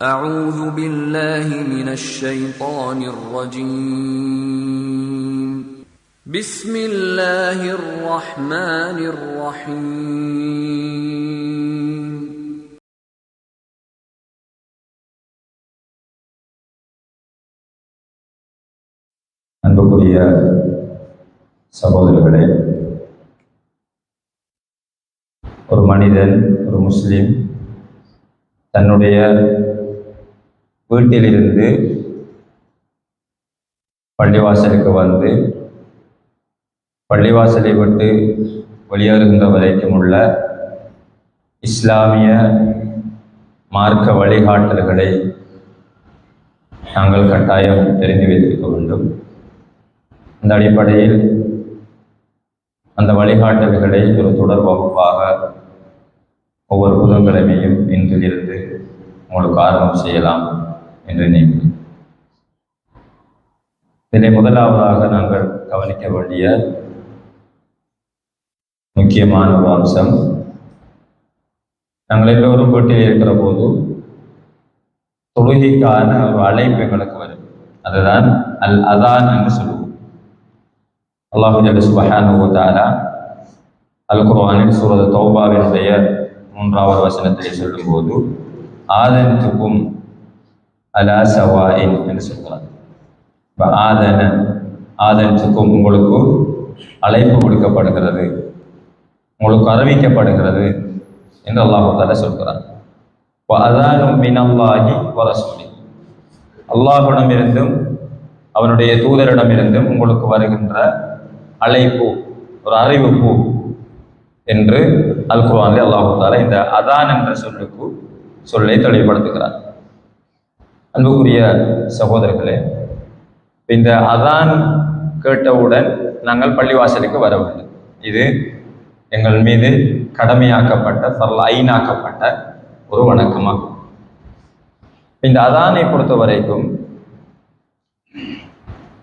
أعوذ بالله من الشيطان الرجيم بسم الله الرحمن الرحيم அன்புக்குரிய சகோதரர்களே ஒரு மனிதன் ஒரு முஸ்லிம் தன்னுடைய வீட்டிலிருந்து பள்ளிவாசலுக்கு வந்து பள்ளிவாசலை விட்டு வெளியேறுகின்ற வரைக்கும் உள்ள இஸ்லாமிய மார்க்க வழிகாட்டல்களை நாங்கள் கட்டாயம் தெரிந்து வைத்திருக்க வேண்டும். அந்த அடிப்படையில் அந்த வழிகாட்டல்களை ஒரு தொடர் வகுப்பாக ஒவ்வொரு புதன்கிழமையும் இன்றிலிருந்து உங்களுக்கு ஆரம்பம் செய்யலாம். என்று நினைக்கிறேன் இதில் முதலாவதாக நாங்கள் கவனிக்க வேண்டிய முக்கியமான ஒரு அம்சம் நாங்கள் எல்லோரும் வீட்டில் இருக்கிற போது தொழுகைக்கான ஒரு அழைப்பு எங்களுக்கு வரும். அதுதான் அல் அதான் என்று சொல்லுவோம். அல்லாஹு ஜல்ல சுபஹானஹு வ அல் குர்ஆனில் சூரத் தௌபாவினுடைய மூன்றாவது வசனத்தை சொல்லும்போது ஆதன்துக்கும் அலா சவாயின் என்று சொல்கிறார் இப்போ ஆதன ஆதன்துக்கும் உங்களுக்கு அழைப்பு கொடுக்கப்படுகிறது உங்களுக்கு அறிவிக்கப்படுகிறது என்று அல்லாஹால சொல்கிறார் இப்போ அதானும் மினல்லாஹி வரசூலி அல்லாஹ்விடமிருந்தும் அவனுடைய தூதரிடமிருந்தும் உங்களுக்கு வருகின்ற அழைப்பு ஒரு அறிவிப்பு என்று அல் குர்ஆனில் அல்லாஹு தாலா இந்த அதான் என்ற சொல்லுக்கு சொல்லை தெளிவுபடுத்துகிறார் அன்புக்குரிய சகோதரர்களே இந்த அதான் கேட்டவுடன் நாங்கள் பள்ளிவாசலுக்கு வரவில்லை. இது எங்கள் மீது கடமையாக்கப்பட்ட பரல ஐநாக்கப்பட்ட ஒரு வணக்கமாகும். இந்த அதானை பொறுத்த வரைக்கும்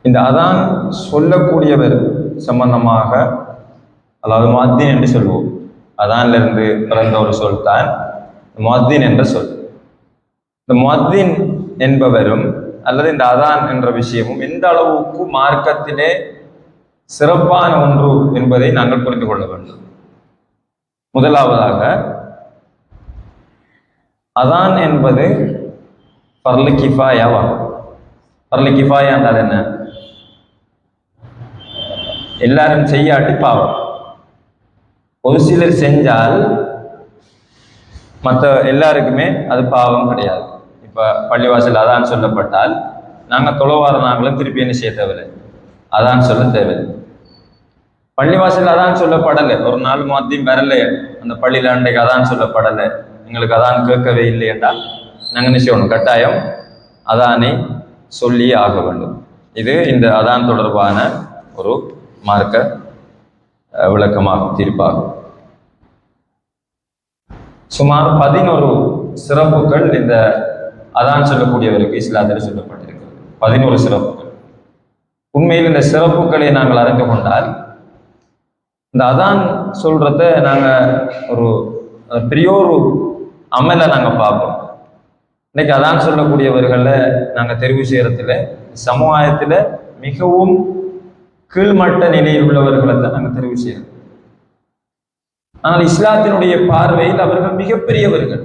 இந்த அதான் சொல்லக்கூடியவர் சம்பந்தமாக அதாவது மத்தின் என்று சொல்லுவோம் அதான்ல இருந்து பிறந்த ஒரு சொல் தான் மத்தின் என்ற சொல். இந்த மத்தின் என்பவரும் அல்லது இந்த அதான் என்ற விஷயமும் எந்த அளவுக்கு மார்க்கத்திலே சிறப்பான ஒன்று என்பதை நாங்கள் புரிந்து கொள்ள வேண்டும். முதலாவதாக அதான் என்பது பர்லு கிஃபாயாவா பர்லு கிஃபாயா என்றால் என்ன? எல்லாரும் செய்யாட்டி பாவம் ஒரு சிலர் செஞ்சால் மற்ற எல்லாருக்குமே அது பாவம் கிடையாது. இப்போ பள்ளிவாசல் அதான் சொல்லப்பட்டால் நாங்கள் தொலைவார நாங்களும் திருப்பி என்ன செய்ய தேவையில்லை. அதான் சொல்ல தேவையில்லை. பள்ளிவாசல் அதான் சொல்லப்படலை. ஒரு நாள் மாத்தியும் வரல. அந்த பள்ளியில் அன்றைக்கு அதான் சொல்லப்படலை. எங்களுக்கு அதான் கேட்கவே இல்லை என்றால் நாங்கள் என்ன செய்யணும்? கட்டாயம் அதானை சொல்லி ஆக வேண்டும். இது இந்த அதான் தொடர்பான ஒரு மார்க்க விளக்கமாகும் தீர்ப்பாகும். சுமார் பதினோரு சிறப்புகள் இந்த அதான் சொல்லக்கூடியவருக்கு இஸ்லாத்தில் சொல்லப்பட்டிருக்கிறது. பதினோரு சிறப்புகள். உண்மையில் இந்த சிறப்புகளை நாங்கள் அறிந்து கொண்டால் இந்த அதான் சொல்றத நாங்கள் ஒரு பெரிய ஒரு அமலை நாங்கள் பார்ப்போம். இன்னைக்கு அதான் சொல்லக்கூடியவர்களை நாங்கள் தெரிவு செய்யறதுல சமுதாயத்தில் மிகவும் கீழ்மட்ட நிலையில் உள்ளவர்களை தான் நாங்கள் தெரிவு செய்யறோம். ஆனால் இஸ்லாத்தினுடைய பார்வையில் அவர்கள் மிகப்பெரியவர்கள்.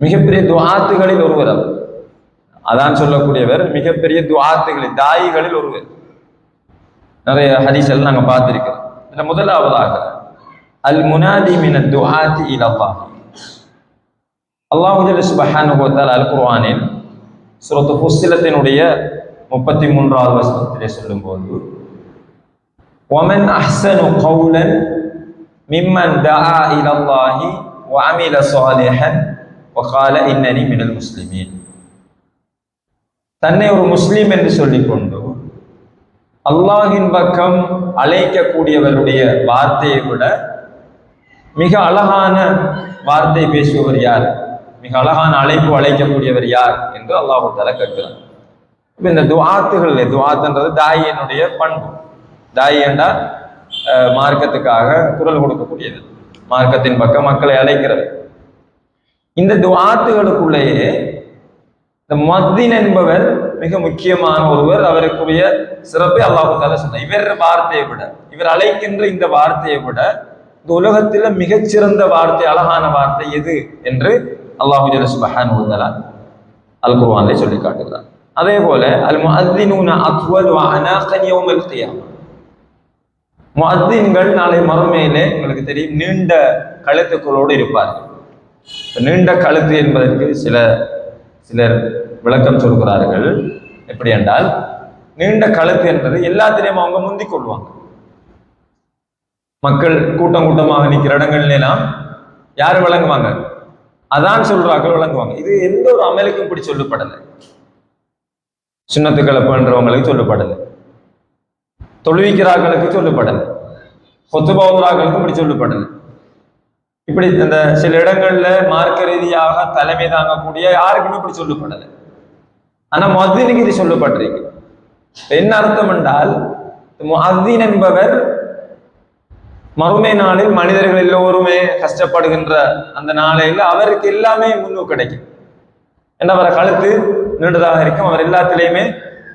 மிகப்பெரிய துவாத்துகளில் ஒருவர் அவர். அதான் சொல்லக்கூடியவர் மிகப்பெரிய துவாத்துகளில் தாயிகளில் ஒருவர். நிறைய ஹரிசல் நாங்கள் பார்த்துருக்கோம் இதில் முதலாவதாக அல் முனாதி மின துஹாத்தி இலல்லாஹி அல்லாஹுஜல் சுபஹானு கோத்தால் அல் குர்வானில் சுரத்து புஸ்திலத்தினுடைய முப்பத்தி மூன்றாவது வசனத்திலே சொல்லும்போது ஒமன் அஹ்சனு கவுலன் மிம்மன் தஆ இலல்லாஹி வஅமில சாலிஹன் ஒகால இன்னனி மினல் முஸ்லிமீன் தன்னை ஒரு முஸ்லீம் என்று சொல்லிக்கொண்டு அல்லாஹின் பக்கம் அழைக்கக்கூடியவருடைய வார்த்தையை விட மிக அழகான வார்த்தை பேசுபவர் யார்? மிக அழகான அழைப்பு அழைக்கக்கூடியவர் யார் என்று அல்லாஹு தலை கற்கிறார் இப்போ இந்த துவாத்துகள் துவாத்துன்றது தாயினுடைய பண்பு. தாய் என்றால் மார்க்கத்துக்காக குரல் கொடுக்கக்கூடியது. மார்க்கத்தின் பக்கம் மக்களை அழைக்கிறது. இந்த துவாத்துகளுக்குள்ளேயே இந்த மத்தின் என்பவர் மிக முக்கியமான ஒருவர். அவருக்குரிய சிறப்பை அல்லாஹு தால சொன்னார் இவர் வார்த்தையை விட இவர் அழைக்கின்ற இந்த வார்த்தையை விட இந்த உலகத்துல மிகச்சிறந்த வார்த்தை அழகான வார்த்தை எது என்று அல்லாஹு ஜல சுபஹான் அல் குர்வானை சொல்லி காட்டுகிறார். அதே போல அல் முஅத்தினூன அத்வல் வ அனாகன் முஹத்தின்கள் நாளை மறுமையிலே உங்களுக்கு தெரியும் நீண்ட கழுத்துக்களோடு இருப்பார்கள். நீண்ட கழுத்து என்பதற்கு சில சிலர் விளக்கம் சொல்கிறார்கள். எப்படி என்றால் நீண்ட கழுத்து என்பது எல்லாத்திலையும் அவங்க முந்திக் கொள்வாங்க. மக்கள் கூட்டம் கூட்டமாக நிற்கிற இடங்கள்லாம் யார் விளங்குவாங்க? அதான் சொல்றார்கள் விளங்குவாங்க. இது எந்த ஒரு அமலுக்கும் இப்படி சொல்லப்படலை. சின்னத்துக்களை பண்றவங்களுக்கு சொல்லப்படலை. தொழுவிக்கிறார்களுக்கு சொல்லப்படலை. கொத்துபோதரார்களுக்கும் இப்படி சொல்லப்படலை. இப்படி இந்த சில இடங்கள்ல மார்க்க ரீதியாக தலைமை தாங்கக்கூடிய யாருக்குமே இப்படி சொல்லப்படலை. ஆனா மொத்தினுக்கு இது சொல்லப்பட்டிருக்கு. என்ன அர்த்தம் என்றால் முஹத்தின் என்பவர் மறுமை நாளில் மனிதர்கள் எல்லோருமே கஷ்டப்படுகின்ற அந்த நாளையில் அவருக்கு எல்லாமே முன்னு கிடைக்கும். என்ன அவரை கழுத்து நீண்டதாக இருக்கும். அவர் எல்லாத்திலையுமே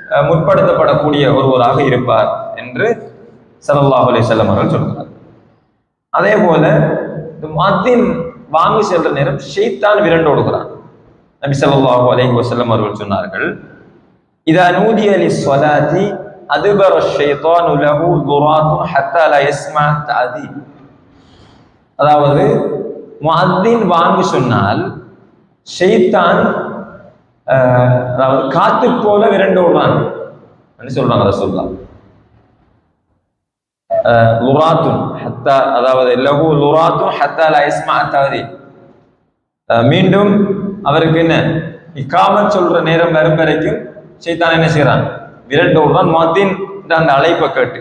அஹ், முற்படுத்தப்படக்கூடிய ஒருவராக இருப்பார் என்று சல்லாஹ் அலி செல்லம் அவர்கள் சொல்கிறார். அதே போல இந்த வாங்கி செல்ற நேரம் ஷைத்தான் விரண்டோடுகிறான் நபி ஸல்லல்லாஹு அலை வசல்லம் அவர்கள் சொன்னார்கள் இதா அலி சொலாதி அதுபர ஷெய்தான் உலகு துராத்து ஹத்தால எஸ்மா தாதி அதாவது முஅத்தின் வாங்கி சொன்னால் ஷெய்தான் அதாவது காத்து போல விரண்டோடுறான் என்று சொல்றாங்க ரசூல்லா லுராத்துன் ஹத்தா அதாவது லஹு லுராத்துன் ஹத்தா லா யஸ்மா தஅதீன் அஹ் மீண்டும் அவருக்கு என்ன இக்காமத் சொல்ற நேரம் வரும் வரைக்கும் சைத்தான் என்ன செய்யறான் விரண்டு விடுறான் மத்தின் அந்த அழைப்பை கேட்டு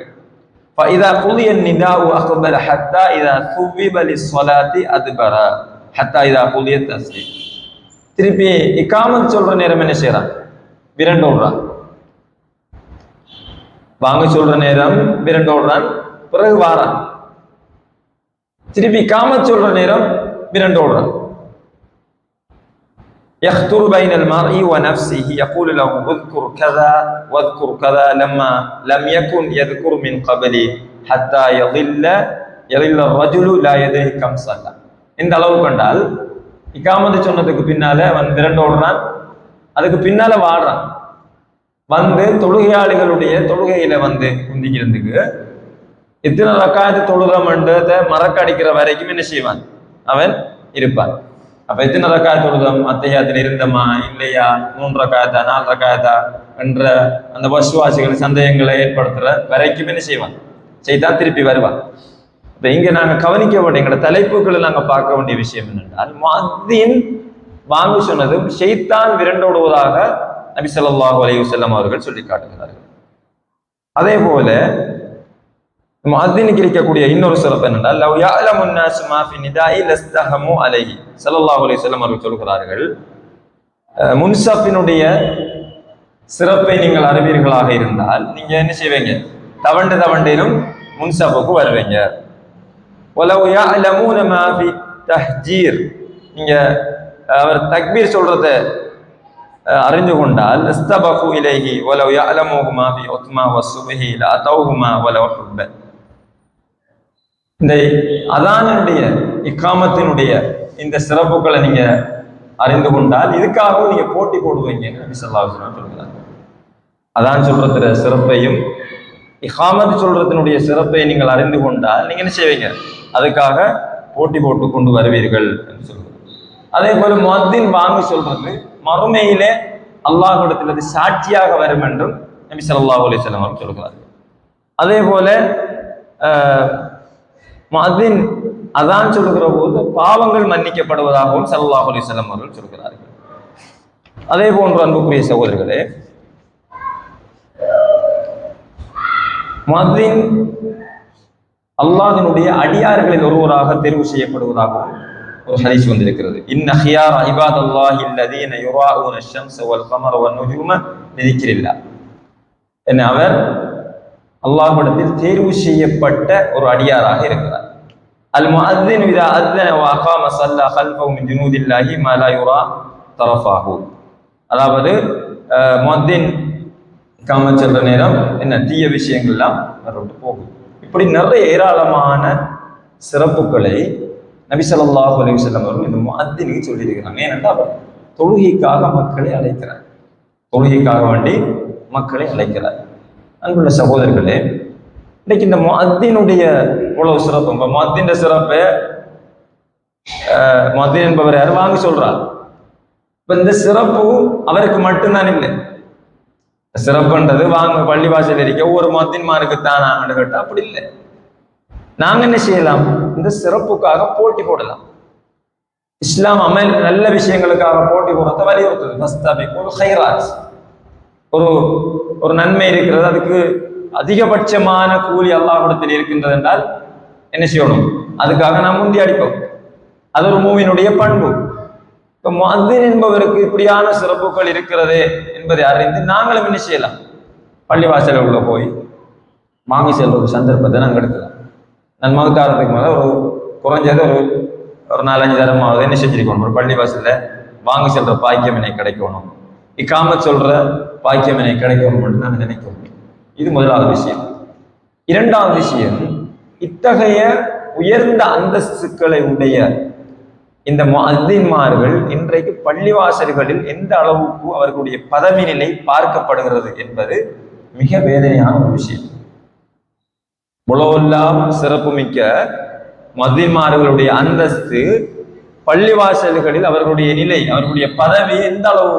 فإذا قضي النداء أقبل حتى إذا ثوب للصلاة أدبر حتى إذا قضي التسليم திருப்பி இக்காமத் சொல்ற நேரம் என்ன செய்யறான் விரண்டு விடுறான் வாங்க சொல்ற நேரம் விரண்டு விடுறான் பிறகு வாரான் திருப்பி இக்காமத் சொல்ற நேரம் விரண்டு விடுறான் يخطر بين المرء ونفسه يقول له اذكر كذا واذكر كذا لما لم يكن يذكر من قبل حتى يضل يضل الرجل لا يدري كم صلى இந்த அளவு கண்டால் இக்காமத்து சொன்னதுக்கு பின்னால அவன் விரண்டோடுறான் அதுக்கு பின்னால வாடுறான் வந்து தொழுகையாளிகளுடைய தொழுகையில வந்து குந்திக்கிறதுக்கு எத்தனை ரக்காயத்து தொழுதம்ன்றதை மறக்கடிக்கிற வரைக்கும் என்ன செய்வான்? அவன் இருப்பான். அப்ப எத்தனை ரக்காய தொழுதம் அத்தையாத்தில் இருந்தமா? இல்லையா? மூன்று ரக்காயத்தா? நாலு ரக்காயத்தா? என்ற அந்த வசுவாசிகள் சந்தேகங்களை ஏற்படுத்துற வரைக்கும் என்ன செய்வான்? செய்தான் திருப்பி வருவான். இப்ப இங்க நாங்க கவனிக்க வேண்டிய எங்களோட தலைப்புகளை நாங்க பார்க்க வேண்டிய விஷயம் என்னென்றால் மதியின் வாங்கு சொன்னதும் ஷெய்தான் விரண்டோடுவதாக நபி சொல்லாஹு அலையுசல்லம் அவர்கள் சொல்லி காட்டுகிறார்கள். அதே போல முஅத்தினுக்கு இருக்கக்கூடிய இன்னொரு சிறப்பு என்னென்றால் லவ் யஅலமு الناس ما في النداء لاستهموا عليه ஸல்லல்லாஹு அலைஹி வஸல்லம் அவர்கள் சொல்கிறார்கள் அஹ், முன்சஃபினுடைய சிறப்பை நீங்கள் அறிவீர்களாக இருந்தால் நீங்க என்ன செய்வீங்க தவண்டு தவண்டிலும் முன்சஃபுக்கு வருவீங்க வலவ் யஅலமூன மா ஃபி தஹ்ஜீர் நீங்க அவர் தக்பீர் சொல்றத அஹ், அறிந்து கொண்டால் இஸ்தபகு இலைஹி வலவ் யஅலமுஹு மா ஃபி உத்மா வஸ்ஸுபஹி லஅதௌஹுமா வலவ் ஹுப்ப இந்த அதானுடைய இக்காமத்தினுடைய இந்த சிறப்புகளை நீங்க அறிந்து கொண்டால் இதுக்காகவும் நீங்க போட்டி போடுவீங்க நபி சொல்லா அலைஹி சொல்கிறாங்க அதான் சொல்றதுல சிறப்பையும் இகாமத் சொல்றதனுடைய சிறப்பை நீங்கள் அறிந்து கொண்டால் நீங்க என்ன செய்வீங்க? அதுக்காக போட்டி போட்டு கொண்டு வருவீர்கள் என்று சொல்கிறார் அதே போல மத்தின் வாங்கி சொல்றது மறுமையிலே அல்லாஹ்விடத்தில் சாட்சியாக வரும் என்றும் நபி ஸல்லல்லாஹு அலைஹி சொல்கிறார் அதே போல மதின் அதான் சொல்லுகிற போது பாவங்கள் மன்னிக்கப்படுவதாகவும் சல்லாஹ் அலைஹி அவர்கள் சொல்கிறார்கள். அதே போன்று அன்புக்குரிய சகோதரர்களே மதின் அல்லாஹினுடைய அடியார்களில் ஒருவராக தேர்வு செய்யப்படுவதாகவும் ஒரு ஹதீஸ் வந்திருக்கிறது. இன்ன ஹியார் அல்லாஹ் இல்லது யுராஊன அஷம்ஸ வல் கமர வன் நுஜூம லிதிக்ரில்லாஹ். என்ன அவர் அல்லாஹிடத்தில் தேர்வு செய்யப்பட்ட ஒரு அடியாராக இருக்கிறார். அல் முஅத்தின் இதா அத்தன வ அகாம ஸல்லா மின் ஜுனூதில்லாஹி மா லா யுரா தரஃபாஹு. அதாவது முஅத்தின் காம சொல்ற நேரம் என்ன தீய விஷயங்கள்லாம் வரவிட்டு போகும். இப்படி நிறைய ஏராளமான சிறப்புகளை நபி ஸல்லல்லாஹு அலி வல்லம் அவர்கள் இந்த முஅத்தினுக்கு சொல்லியிருக்கிறாங்க. ஏனென்றால் அவர் தொழுகைக்காக மக்களை அழைக்கிறார். தொழுகைக்காக வேண்டி மக்களை அழைக்கிறார். அன்புள்ள சகோதரர்களே இன்னைக்கு இந்த முஅத்தினுடைய இவ்வளவு சிறப்பு இப்போ முஅத்தின் சிறப்பை அஹ், என்பவர் யார்? வாங்கி சொல்றார். இப்ப இந்த சிறப்பு அவருக்கு மட்டும்தான் இல்லை. சிறப்புன்றது வாங்க பள்ளிவாசல் இருக்க ஒவ்வொரு மத்தின்மாருக்கு தான் நாங்கள் கேட்டா அப்படி இல்லை. நாங்க என்ன செய்யலாம்? இந்த சிறப்புக்காக போட்டி போடலாம். இஸ்லாம் அமல் நல்ல விஷயங்களுக்காக போட்டி போடுறத வலியுறுத்துது. ஒரு ஒரு நன்மை இருக்கிறது. அதுக்கு அதிகபட்சமான கூலி அல்லாஹ்விடத்தில் இருக்கின்றது என்றால் என்ன செய்யணும்? அதுக்காக நாம் முந்தி அடிப்போம். அது ஒரு மூவினுடைய பண்பு. இப்போ மந்தின் என்பவருக்கு இப்படியான சிறப்புகள் இருக்கிறது என்பதை அறிந்து நாங்களும் என்ன செய்யலாம்? பள்ளிவாசல் உள்ள போய் வாங்கி செல்ற ஒரு சந்தர்ப்பத்தை நாங்கள் எடுக்கலாம். நான் மதுக்காரத்துக்கு மேலே ஒரு குறைஞ்சது ஒரு ஒரு நாலஞ்சு தரமாவது என்ன செஞ்சிருக்கணும்? ஒரு பள்ளிவாசலில் வாங்கி செல்ற பாக்கியம் எனக்கு கிடைக்கணும். இக்காம சொல்ற பாக்கியம் எனக்கு கிடைக்கணும் நான் நினைக்கிறேன் இது முதலாவது விஷயம். இரண்டாவது விஷயம் இத்தகைய உயர்ந்த அந்தஸ்துக்களை உடைய இந்த முஅத்தின்மார்கள் இன்றைக்கு பள்ளிவாசல்களில் எந்த அளவுக்கு அவர்களுடைய பதவி நிலை பார்க்கப்படுகிறது என்பது மிக வேதனையான ஒரு விஷயம். உலகெல்லாம் சிறப்புமிக்க மதிமார்களுடைய அந்தஸ்து பள்ளிவாசல்களில் அவர்களுடைய நிலை அவர்களுடைய பதவி எந்த அளவு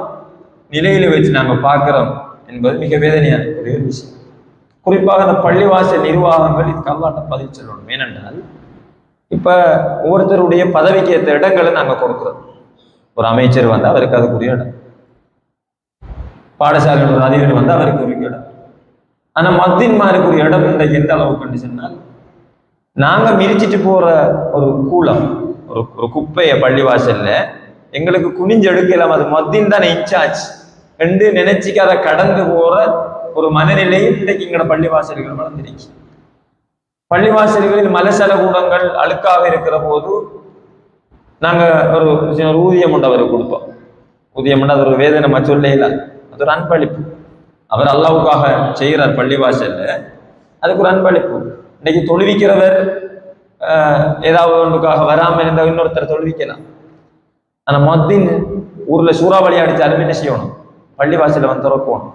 நிலையில வச்சு நாங்க பார்க்கிறோம் என்பது மிக வேதனையான ஒரு விஷயம். குறிப்பாக அந்த பள்ளிவாசல் நிர்வாகங்கள் இதுக்கு அல்லாட்ட பதில் சொல்லணும் ஏனென்றால் இப்ப ஒவ்வொருத்தருடைய பதவிக்கு ஏற்ற இடங்களை நாங்க கொடுக்கிறோம். ஒரு அமைச்சர் வந்தால் அவருக்கு அதுக்குரிய இடம். பாடசாலையில் ஒரு அதிபர் வந்து அவருக்கு உரிய இடம். ஆனா மத்தின்மாருக்குரிய இடம் இன்றைக்கு எந்த அளவுக்கு சொன்னால் நாங்க மிரிச்சிட்டு போற ஒரு கூலம் ஒரு ஒரு குப்பைய பள்ளிவாசல்ல எங்களுக்கு குனிஞ்சு எடுக்கலாம் அது மத்தின் தானே இன்சார்ஜ். என்று நினைச்சுக்கு அதை கடந்து போற ஒரு மனநிலையில் இன்றைக்கு எங்களோட பள்ளிவாசல்கள் வளர்ந்துருச்சு பள்ளிவாசல்களில் மலசல கூடங்கள் அழுக்காக இருக்கிற போது நாங்கள் ஒரு ஒரு ஊதியம் உண்டு அவருக்கு கொடுப்போம் ஊதியம் உண்டு அது ஒரு வேதனை சொல்ல அது ஒரு அன்பளிப்பு. அவர் அல்லாவுக்காக செய்கிறார் பள்ளிவாசல்ல. அதுக்கு ஒரு அன்பளிப்பு. இன்னைக்கு தொழுவிக்கிறவர் ஏதாவது ஒன்றுக்காக வராமல் இருந்தால் இன்னொருத்தர் தொழுவிக்கலாம். ஆனா மத்தின் ஊர்ல சூறாவளி அடிச்சாலும் என்ன செய்யணும்? பள்ளிவாசல்ல வந்து திறக்கணும்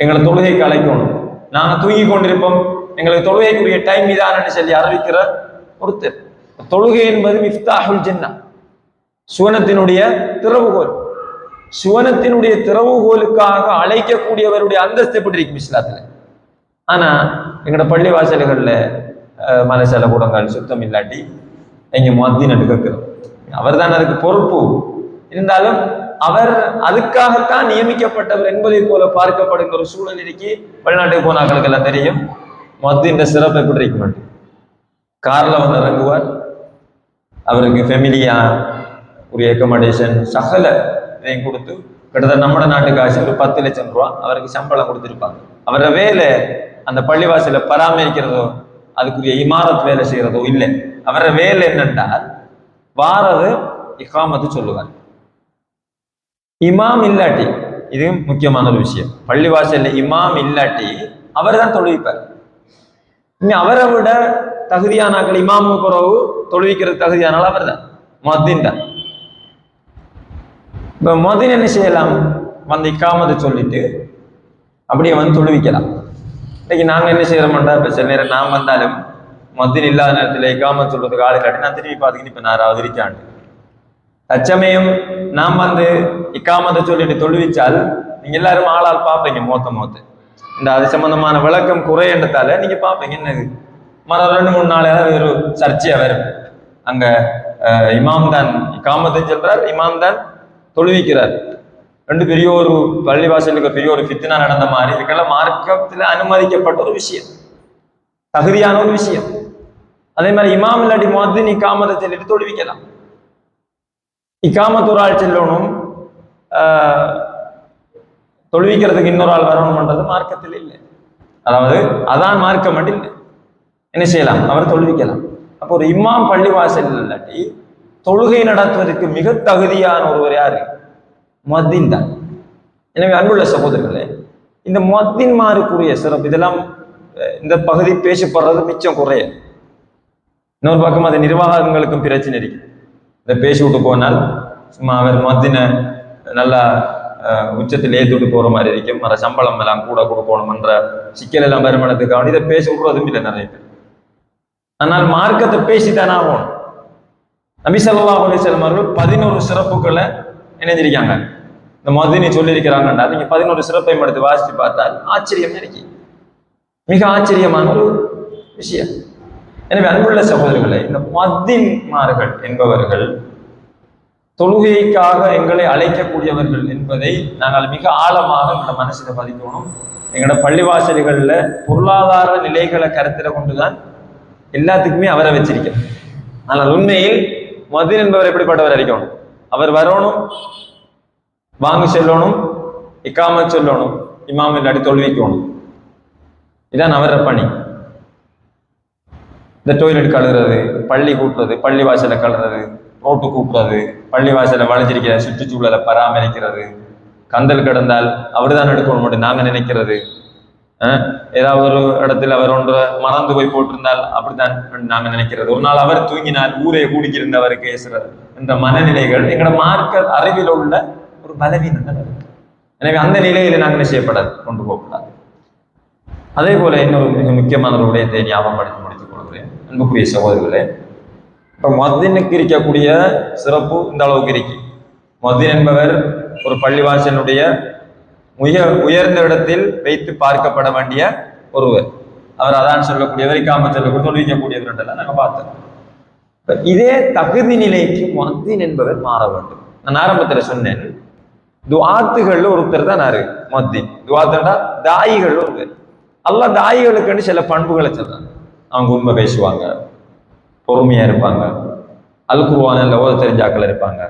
எங்களை தொழுகைக்கு அழைக்கணும். நாங்கள் தூங்கி கொண்டிருப்போம். எங்களுக்கு தொழுகைக்குரிய டைம் இதான்னு சொல்லி அறிவிக்கிற ஒருத்தர். தொழுகை என்பது மிஃப்தாஹுல் ஜின்னா. சுவனத்தினுடைய திறவுகோல். சுவனத்தினுடைய திறவுகோலுக்காக அழைக்கக்கூடியவருடைய அந்தஸ்து எப்படி இருக்கும் இஸ்லாத்துல ஆனா எங்களோட பள்ளி வாசல்கள்ல மலை மலசல கூடங்கள் சுத்தம் இல்லாட்டி எங்க மத்தின் கேட்கிறோம். அவர் தான் அதுக்கு பொறுப்பு. இருந்தாலும் அவர் அதுக்காகத்தான் நியமிக்கப்பட்டவர் என்பதை போல பார்க்கப்படுகிற ஒரு சூழ்நிலைக்கு வெளிநாட்டுக்கு போனாக்களுக்கு எல்லாம் தெரியும். மத்தின் சிறப்பு எப்படி இருக்க மாட்டேன். கார்ல வந்து இறங்குவார். அவருக்கு ஃபெமிலியா ஒரு அக்கமடேஷன் சகல இதையும் கொடுத்து கிட்டத்தட்ட நம்ம நாட்டு காசு ஒரு பத்து லட்சம் ரூபா அவருக்கு சம்பளம் கொடுத்துருப்பாங்க. அவரை வேலை அந்த பள்ளிவாசல பராமரிக்கிறதோ அதுக்குரிய இமாரத் வேலை செய்யறதோ இல்லை. அவரோட வேலை என்னென்றால் வாரது இகாமத்து சொல்லுவார். இமாம் இல்லாட்டி இது முக்கியமான ஒரு விஷயம். பள்ளிவாசல்ல இமாம் இல்லாட்டி அவர் தான் தொழுவிப்பார். இனி அவரை விட தகுதியானாக்கள் இமாமு குறவு தொழுவிக்கிறது தகுதியானால் அவர் தான் மதின் தான். இப்போ மதின் என்ன செய்யலாம்? வந்து இக்காமது சொல்லிட்டு அப்படியே வந்து தொழுவிக்கலாம். இன்னைக்கு நாங்கள் என்ன செய்யறோம்டா இப்போ சில நேரம் நான் வந்தாலும் மொத்தின் இல்லாத நேரத்தில் இக்காம சொல்றதுக்கு ஆள் காட்டி நான் திரும்பி பார்த்துக்கிட்டு இப்போ நான் இருக்காண்டு தச்சமயம் நாம் வந்து இக்காமத்தை சொல்லிட்டு தொழுவிச்சால் நீங்க எல்லாரும் ஆளால் பார்ப்பீங்க மோத்த மோத்து. இந்த அது சம்பந்தமான விளக்கம் குறையன்றதால நீங்க பார்ப்பீங்க என்னது? மற ரெண்டு மூணு நாளாவது ஒரு சர்ச்சையா வரும். அங்க அஹ், இமாம் தான் இக்காமத்தை சொல்றார் இமாம் தான் தொழுவிக்கிறார். ரெண்டு பெரிய ஒரு பள்ளிவாசலுக்கு பெரிய ஒரு ஃபித்னா நடந்த மாதிரி இதுக்கெல்லாம் மார்க்கத்துல அனுமதிக்கப்பட்ட ஒரு விஷயம். தகுதியான ஒரு விஷயம். அதே மாதிரி இமாம் இல்லாட்டி மொத்தின் இக்காமத்தை சொல்லிட்டு தொழுவிக்கலாம் இக்காமத்து ஒரு ஆள் செல்லணும். ஆஹ், தொழுவிக்கிறதுக்கு இன்னொரு ஆள் வரணும்ன்றது மார்க்கத்தில் இல்லை. அதாவது அதான் மார்க்கம் மட்டும் இல்லை. என்ன செய்யலாம்? அவர் தொழுவிக்கலாம் அப்போ ஒரு இமாம் பள்ளிவாசல் இல்லாட்டி தொழுகை நடத்துவதற்கு மிக தகுதியான ஒருவர் யாரு? மத்தின் தான். எனவே அன்புள்ள சகோதரர்களே இந்த முஅத்தின்மாருக்குரிய சிறப்பு இதெல்லாம் இந்த பகுதி பேசப்படுறது மிச்சம் குறைய இன்னொரு பக்கம் அது நிர்வாகங்களுக்கும் பிரச்சனை இருக்கு. இந்த பேசி விட்டு போனால் சும்மா அவர் மத்தின நல்லா உச்சத்தில் ஏற்றி போகிற மாதிரி இருக்கும். அந்த சம்பளம் எல்லாம் கூட கொடுக்கணும்ன்ற சிக்கல் எல்லாம் வருமானத்துக்காக இதை பேச விடுறதும் இல்லை நிறைய பேர். ஆனால் மார்க்கத்தை பேசித்தானே ஆகணும். நபி சல்லா அலிசல்லம் அவர்கள் பதினோரு சிறப்புகளை இணைஞ்சிருக்காங்க. இந்த மதுனி சொல்லியிருக்கிறாங்கன்றா நீங்க பதினோரு சிறப்பை எடுத்து வாசித்து பார்த்தால் ஆச்சரியம் இருக்கு. மிக ஆச்சரியமான ஒரு விஷயம். எனவே அன்புள்ள சகோதரர்களே இந்த மத்தின்மார்கள் என்பவர்கள் தொழுகைக்காக எங்களை அழைக்கக்கூடியவர்கள் என்பதை நாங்கள் மிக ஆழமாக எங்களோட மனசில் பதிக்கணும். எங்களோட பள்ளிவாசல்களில் பொருளாதார நிலைகளை கருத்தில் கொண்டுதான் எல்லாத்துக்குமே அவரை வச்சிருக்கோம் ஆனால் உண்மையில் மதின் என்பவர் எப்படிப்பட்டவர் அறிக்கணும் அவர் வரணும் வாங்கி செல்லணும் இக்காம சொல்லணும் இமாமில் இல்லாட்டி தொழுவிக்கணும் இதான் அவர பணி. இந்த டொய்லெட் கழுவுறது பள்ளி கூட்டுறது பள்ளி வாசலை கழுறது ரோட்டு கூட்டுறது பள்ளி வாசலை வளைஞ்சிருக்கிற சுற்றுச்சூழலை பராமரிக்கிறது. கந்தல் கிடந்தால் அவர் தான் எடுக்கணும் மட்டும் நாங்கள் நினைக்கிறது. ஏதாவது ஒரு இடத்துல அவர் ஒன்றை மறந்து போய் போட்டிருந்தால் அப்படித்தான் நாங்க நினைக்கிறது. ஒரு நாள் அவர் தூங்கினால் ஊரே கூடிக்கிருந்தவர் பேசுறது என்ற மனநிலைகள் எங்களோட மார்க்க அறிவில் உள்ள ஒரு பலவீனம் எனவே அந்த நிலையில நாங்கள் என்ன செய்யப்படாது? கொண்டு போகப்படாது. அதே போல இன்னொரு மிக முக்கியமான ஒரு விடயத்தை ஞாபகப்படுத்தி அன்புக்குரிய சகோதரர்களே இப்போ மதினுக்கு இருக்கக்கூடிய சிறப்பு இந்த அளவுக்கு இருக்கு. மதின் என்பவர் ஒரு பள்ளிவாசனுடைய உய உயர்ந்த இடத்தில் வைத்து பார்க்கப்பட வேண்டிய ஒருவர். அவர் அதான் சொல்லக்கூடியவர் இக்காம சொல்லக்கூடிய தொழுவிக்கக்கூடியவர் என்றெல்லாம் நாங்கள் பார்த்தோம் இதே தகுதி நிலைக்கு மதின் என்பவர் மாற வேண்டும். நான் ஆரம்பத்தில் சொன்னேன் துவாத்துகள்ல ஒருத்தர் தான் நாரு மத்தின் துவாத்துடா தாயிகள் ஒருவர் அல்ல தாயிகளுக்குன்னு சில பண்புகளை சொல்றாங்க அவங்க உண்மை பேசுவாங்க. பொறுமையா இருப்பாங்க. அல் குருவானில் ஓத தெரிஞ்சாக்கள் இருப்பாங்க.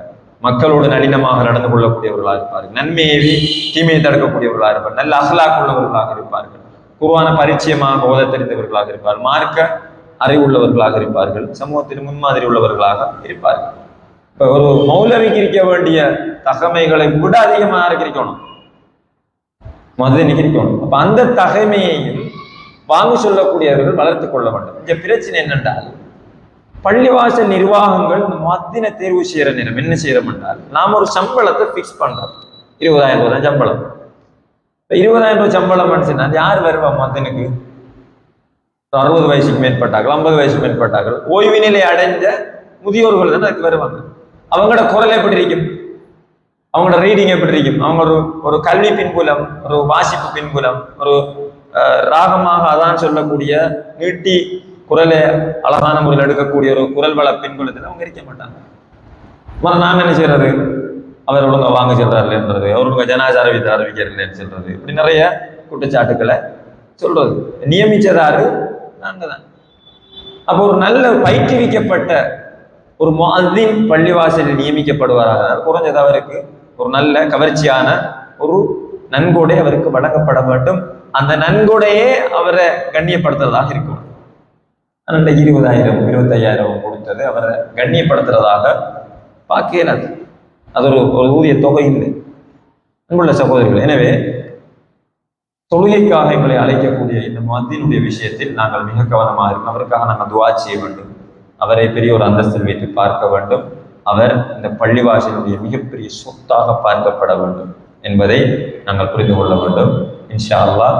மக்களோடு நளினமாக நடந்து கொள்ளக்கூடியவர்களாக இருப்பார்கள். நன்மையை தீமையை தடுக்கக்கூடியவர்களாக இருப்பார் நல்ல அசலாக உள்ளவர்களாக இருப்பார்கள். குருவான பரிச்சயமாக ஓத தெரிந்தவர்களாக இருப்பார்கள். மார்க்க அறிவுள்ளவர்களாக இருப்பார்கள். சமூகத்தில் முன்மாதிரி உள்ளவர்களாக இருப்பார்கள். இப்ப ஒரு மௌலவிக்கு இருக்க வேண்டிய தகமைகளை விட அதிகமாக இருக்கணும்? மதுரை நிகரிக்கணும் அப்ப அந்த தகைமையையும் வாங்கி சொல்லக்கூடியவர்கள் வளர்த்து கொள்ள வேண்டும். இந்த பிரச்சனை என்னென்றால் பள்ளிவாசல் நிர்வாகங்கள் இந்த மத்தின தேர்வு செய்கிற நேரம் என்ன செய்யறோம் என்றால் நாம் ஒரு சம்பளத்தை ஃபிக்ஸ் பண்றோம். இருபதாயிரம் ரூபாய் சம்பளம். இருபதாயிரம் ரூபாய் சம்பளம் சொன்னா யார் வருவா மத்தினுக்கு? ஒரு அறுபது வயசுக்கு மேற்பட்டார்கள் ஐம்பது வயசுக்கு மேற்பட்டார்கள். ஓய்வு நிலை அடைஞ்ச முதியோர்கள் தான் அதுக்கு வருவாங்க. அவங்களோட குரல் எப்படி இருக்கும்? அவங்களோட ரீடிங் எப்படி இருக்கும்? அவங்க ஒரு ஒரு கல்வி பின்புலம் ஒரு வாசிப்பு பின்புலம் ஒரு ராகமாக அதான் சொல்லக்கூடிய நீட்டி குரலை அழகான முறையில் எடுக்கக்கூடிய ஒரு குரல் வள பின்புலத்தில் அவங்க இருக்க மாட்டாங்க. மறு என்ன செய்யறது அவர் ஒழுங்கா வாங்க சொல்றாருன்றது அவர் ஒழுங்க ஜனாஜ அறிவித்து அறிவிக்கிறதுன்னு சொல்றது. இப்படி நிறைய குற்றச்சாட்டுக்களை சொல்றது. நியமிச்சதாரு நாங்க தான் அப்போ ஒரு நல்ல பயிற்றுவிக்கப்பட்ட ஒரு முஅத்தின் பள்ளிவாசலில் நியமிக்கப்படுவாராக. குறைஞ்சது அவருக்கு ஒரு நல்ல கவர்ச்சியான ஒரு நன்கொடை அவருக்கு வழங்கப்பட வேண்டும். அந்த நன்கொடையே அவரை கண்ணியப்படுத்துறதாக இருக்கும். அதனால இருபதாயிரம் இருபத்தையாயிரம் கொடுத்தது அவரை கண்ணியப்படுத்துறதாக பார்க்க அது ஒரு ஒரு ஊதிய தொகை இல்லை. அன்புள்ள சகோதரிகள் எனவே தொழுகைக்காக எங்களை அழைக்கக்கூடிய இந்த மத்தியினுடைய விஷயத்தில் நாங்கள் மிக கவனமாக இருக்கோம். அவருக்காக நாங்கள் துவா செய்ய வேண்டும். அவரை பெரிய ஒரு அந்தஸ்தில் வைத்து பார்க்க வேண்டும். அவர் இந்த பள்ளிவாசலுடைய மிகப்பெரிய சொத்தாக பார்க்கப்பட வேண்டும் என்பதை நாங்கள் புரிந்து கொள்ள வேண்டும். இன்ஷா அல்லாஹ்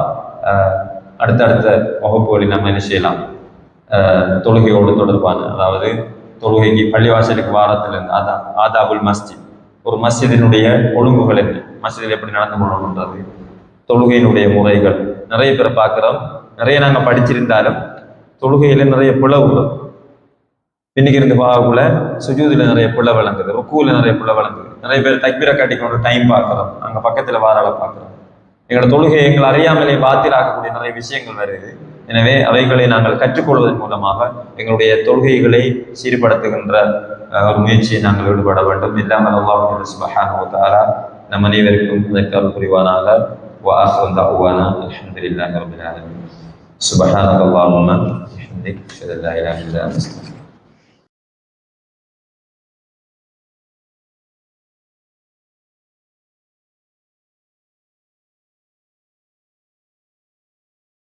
அடுத்தடுத்த வகுப்புகளில் நம்ம என்ன செய்யலாம்? ஆஹ், தொழுகையோடு தொடர்பான அதாவது தொழுகைக்கு பள்ளிவாசலுக்கு வாரத்திலிருந்து அதா ஆதாபுல் மஸ்ஜித். ஒரு மஸ்ஜிதினுடைய ஒழுங்குகள் என்ன? மஸ்ஜிதில் எப்படி நடந்து கொள்ளணுன்றது தொழுகையினுடைய முறைகள். நிறைய பேர் பார்க்குறோம். நிறைய நாங்கள் படிச்சிருந்தாலும் தொழுகையில நிறைய பிளவுகள். இன்னைக்கு இருந்து பார்க்கக்குள்ள சுஜூதுல நிறைய பிள்ளை வழங்குது ருக்குவில் நிறைய பிள்ளை வழங்குது நிறைய பேர் தக்பீரை காட்டிக்கொண்டு டைம் பார்க்குறோம். அங்கே பக்கத்தில் வாராள பார்க்குறோம். எங்களோட தொழுகை எங்களை அறியாமலே பாத்திலாக்கக்கூடிய நிறைய விஷயங்கள் வருது எனவே அவைகளை நாங்கள் கற்றுக்கொள்வதன் மூலமாக எங்களுடைய தொழுகைகளை சீர்படுத்துகின்ற அஹ், ஒரு முயற்சியை நாங்கள் ஈடுபட வேண்டும் இல்லாமல் அல்லாஹ் சுபஹானஹு வ தஆலா நம் அனைவருக்கும் இதற்கு அருள் புரிவானாக وآخر دعوانا الحمد لله رب العالمين سبحانك اللهم وبحمدك أشهد أن لا إله إلا أنت أستغفرك